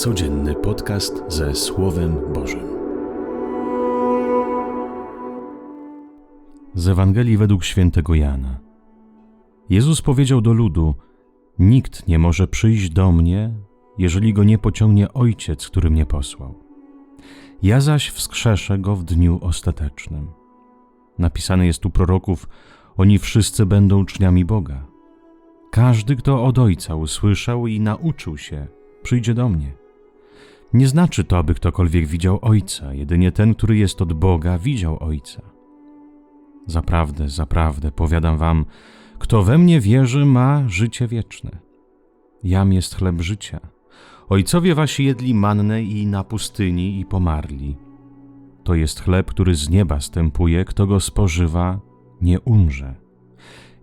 Codzienny podcast ze Słowem Bożym. Z Ewangelii według świętego Jana. Jezus powiedział do ludu: Nikt nie może przyjść do mnie, jeżeli go nie pociągnie Ojciec, który mnie posłał. Ja zaś wskrzeszę go w dniu ostatecznym. Napisane jest u proroków: Oni wszyscy będą uczniami Boga. Każdy, kto od Ojca usłyszał i nauczył się, przyjdzie do mnie. Nie znaczy to, aby ktokolwiek widział Ojca, jedynie ten, który jest od Boga, widział Ojca. Zaprawdę, zaprawdę, powiadam wam, kto we mnie wierzy, ma życie wieczne. Jam jest chleb życia. Ojcowie wasi jedli mannę i na pustyni i pomarli. To jest chleb, który z nieba stępuje, kto go spożywa, nie umrze.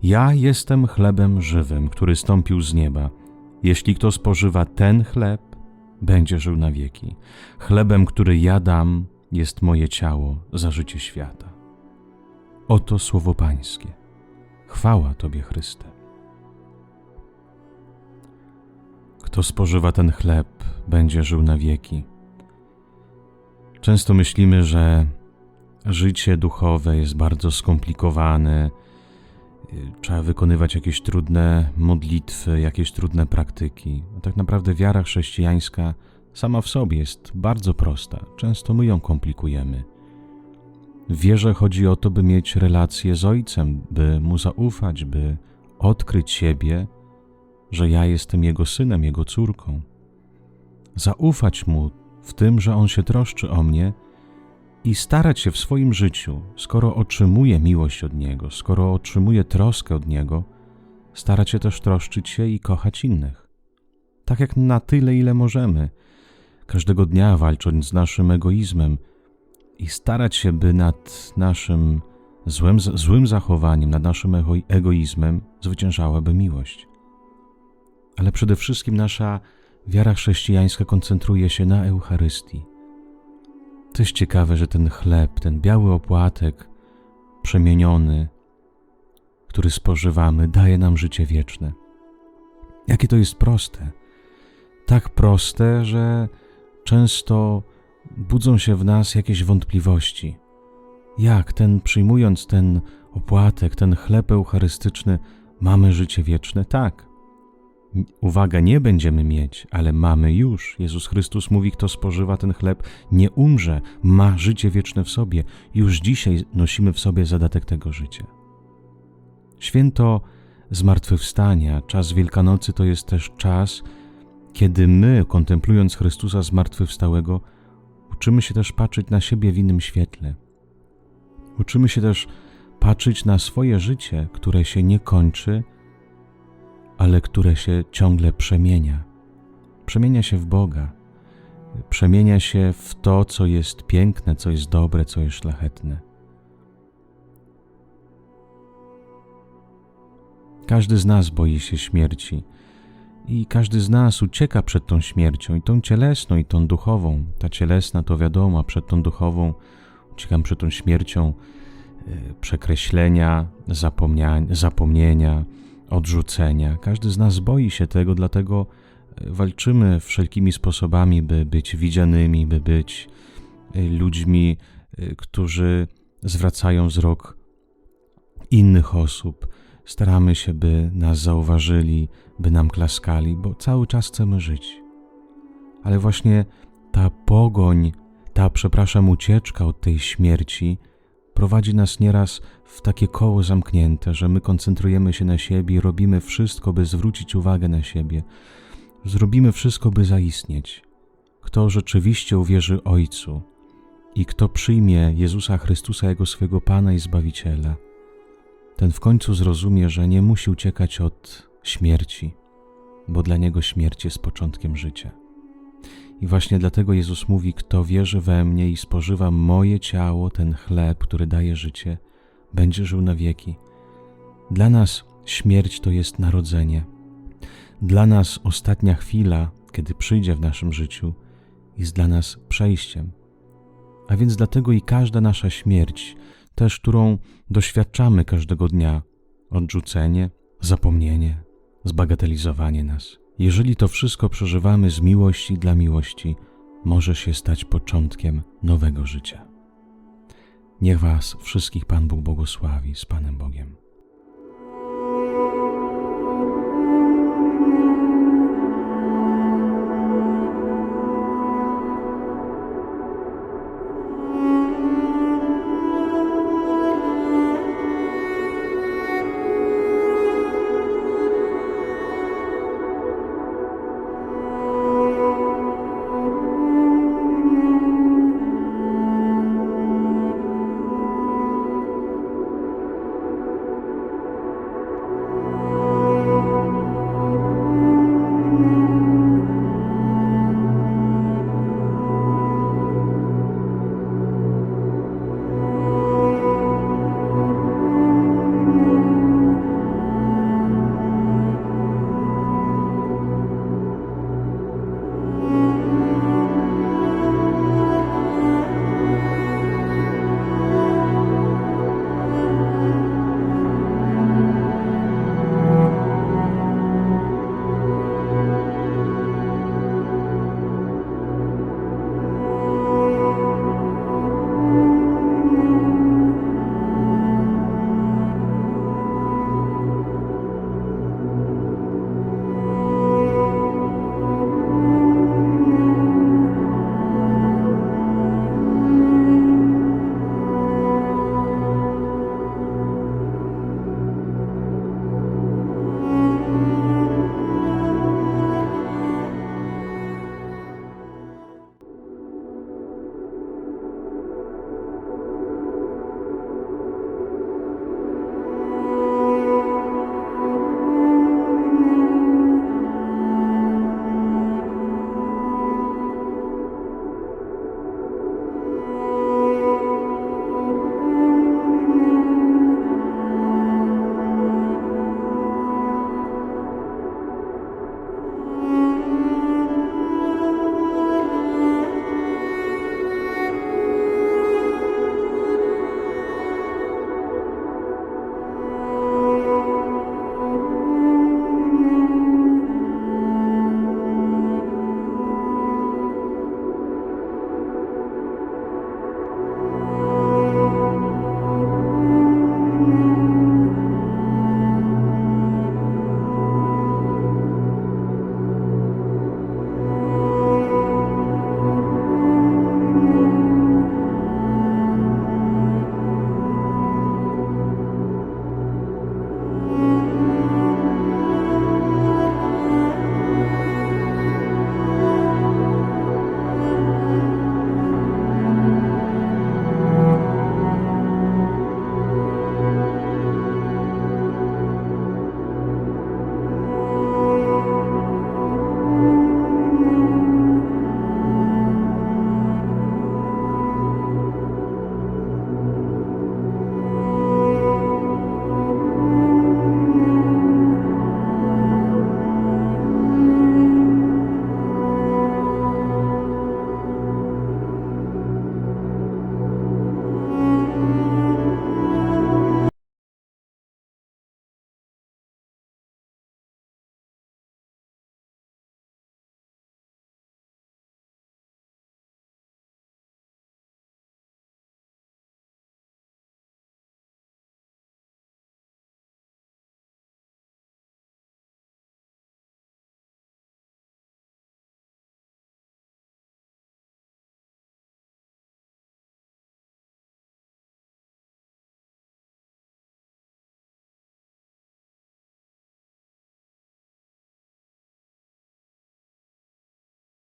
Ja jestem chlebem żywym, który stąpił z nieba. Jeśli kto spożywa ten chleb, będzie żył na wieki. Chlebem, który ja dam, jest moje ciało za życie świata. Oto słowo Pańskie. Chwała Tobie, Chryste. Kto spożywa ten chleb, będzie żył na wieki. Często myślimy, że życie duchowe jest bardzo skomplikowane, trzeba wykonywać jakieś trudne modlitwy, jakieś trudne praktyki. Tak naprawdę wiara chrześcijańska sama w sobie jest bardzo prosta. Często my ją komplikujemy. W wierze chodzi o to, by mieć relację z Ojcem, by Mu zaufać, by odkryć siebie, że ja jestem Jego synem, Jego córką. Zaufać Mu w tym, że On się troszczy o mnie i starać się w swoim życiu, skoro otrzymuję miłość od Niego, skoro otrzymuję troskę od Niego, starać się też troszczyć się i kochać innych. Tak jak na tyle, ile możemy, każdego dnia walcząc z naszym egoizmem i starać się, by nad naszym złym, złym zachowaniem, nad naszym egoizmem zwyciężałaby miłość. Ale przede wszystkim nasza wiara chrześcijańska koncentruje się na Eucharystii to jest ciekawe, że ten chleb, ten biały opłatek przemieniony, który spożywamy, daje nam życie wieczne. Jakie to jest proste. Tak proste, że często budzą się w nas jakieś wątpliwości. Jak ten, przyjmując ten opłatek, ten chleb eucharystyczny, mamy życie wieczne? Tak. Uwaga, nie będziemy mieć, ale mamy już. Jezus Chrystus mówi: Kto spożywa ten chleb, nie umrze, ma życie wieczne w sobie. Już dzisiaj nosimy w sobie zadatek tego życia. Święto zmartwychwstania, czas Wielkanocy to jest też czas, kiedy my, kontemplując Chrystusa zmartwychwstałego, uczymy się też patrzeć na siebie w innym świetle. Uczymy się też patrzeć na swoje życie, które się nie kończy ale które się ciągle przemienia. Przemienia się w Boga, przemienia się w to, co jest piękne, co jest dobre, co jest szlachetne. Każdy z nas boi się śmierci i każdy z nas ucieka przed tą śmiercią, i tą cielesną, i tą duchową. Ta cielesna to wiadomo, a przed tą duchową uciekam przed tą śmiercią e, przekreślenia, zapomnienia, odrzucenia. Każdy z nas boi się tego, dlatego e, walczymy wszelkimi sposobami, by być widzianymi, by być e, ludźmi, e, którzy zwracają wzrok innych osób. Staramy się, by nas zauważyli, by nam klaskali, bo cały czas chcemy żyć. Ale właśnie ta pogoń, ta, przepraszam, ucieczka od tej śmierci prowadzi nas nieraz w takie koło zamknięte, że my koncentrujemy się na siebie i robimy wszystko, by zwrócić uwagę na siebie. Zrobimy wszystko, by zaistnieć. Kto rzeczywiście uwierzy Ojcu i kto przyjmie Jezusa Chrystusa jako swego Pana i Zbawiciela, ten w końcu zrozumie, że nie musi uciekać od śmierci, bo dla niego śmierć jest początkiem życia. I właśnie dlatego Jezus mówi: Kto wierzy we mnie i spożywa moje ciało, ten chleb, który daje życie, będzie żył na wieki. Dla nas śmierć to jest narodzenie. Dla nas ostatnia chwila, kiedy przyjdzie w naszym życiu, jest dla nas przejściem. A więc dlatego i każda nasza śmierć, też którą doświadczamy każdego dnia, odrzucenie, zapomnienie, zbagatelizowanie nas, jeżeli to wszystko przeżywamy z miłości dla miłości, może się stać początkiem nowego życia. Niech Was wszystkich Pan Bóg błogosławi z Panem Bogiem.